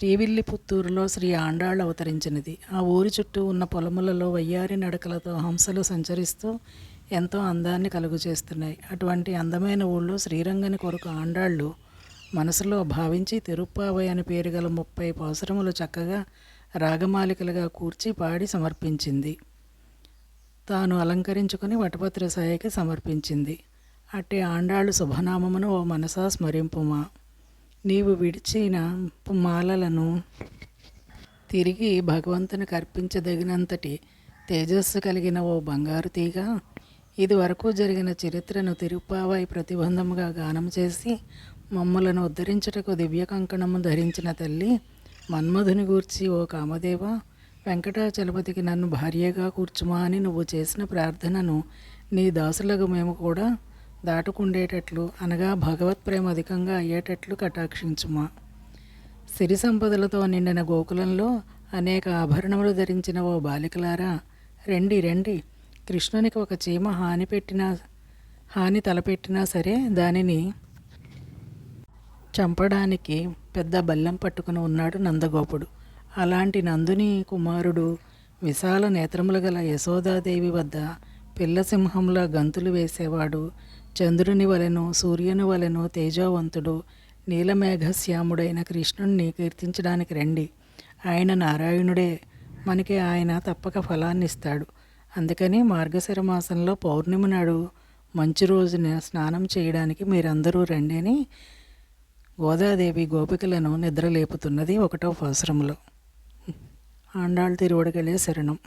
శ్రీవిల్లిపుత్తూరులో శ్రీ ఆండాళ్ళు అవతరించినది. ఆ ఊరి చుట్టూ ఉన్న పొలములలో వయ్యారి నడకలతో హంసలు సంచరిస్తూ ఎంతో అందాన్ని కలుగు చేస్తున్నాయి అటువంటి అందమైన ఊళ్ళో శ్రీరంగని కొరకు ఆండాళ్ళు మనసులో భావించి తిరుప్పావై అని పేరు గల ముప్పై పాసురములు చక్కగా రాగమాలికలుగా కూర్చి పాడి సమర్పించింది. తాను అలంకరించుకుని వటపత్ర సాయికి సమర్పించింది. అట్టి ఆండాళ్ళు శుభనామమును ఓ మనసా స్మరింపుమా. నీవు విడిచిన మాలలను తిరిగి భగవంతునికి అర్పించదగినంతటి తేజస్సు కలిగిన ఓ బంగారు తీగ. ఇది వరకు జరిగిన చరిత్రను తిరుపావాయి ప్రతిబంధముగా గానం చేసి మమ్మలను ఉద్ధరించుటకు దివ్య కంకణము ధరించిన తల్లి మన్మధుని గూర్చి ఓ కామదేవ వెంకటాచలపతికి నన్ను భార్యగా కూర్చుమా అని నువ్వు చేసిన ప్రార్థనను నీ దాసులకు మేము కూడా దాటుకుండేటట్లు అనగా భగవత్ ప్రేమ అధికంగా అయ్యేటట్లు కటాక్షించుమా. సిరి సంపదలతో నిండిన గోకులంలో అనేక ఆభరణములు ధరించిన ఓ బాలికలారా రండి రండి. కృష్ణునికి ఒక చీమ హాని పెట్టినా హాని తలపెట్టినా సరే దానిని చంపడానికి పెద్ద బల్లెం పట్టుకుని ఉన్నాడు నందగోపుడు. అలాంటి నందుని కుమారుడు విశాల నేత్రములు గల యశోదాదేవి వద్ద పిల్లసింహంలా గంతులు వేసేవాడు చంద్రుని వలెను సూర్యుని వలెను తేజోవంతుడు నీలమేఘశ్యాముడైన కృష్ణుణ్ణి కీర్తించడానికి రండి. ఆయన నారాయణుడే. మనకి ఆయన తప్పక ఫలాన్ని ఇస్తాడు అందుకని మార్గశిర మాసంలో పౌర్ణమి నాడు మంచి రోజున స్నానం చేయడానికి మీరందరూ రండి అని గోదాదేవి గోపికలను నిద్రలేపుతున్నది ఒకటో అవసరంలో. ఆండాళ్ తిరువడగలే శరణం.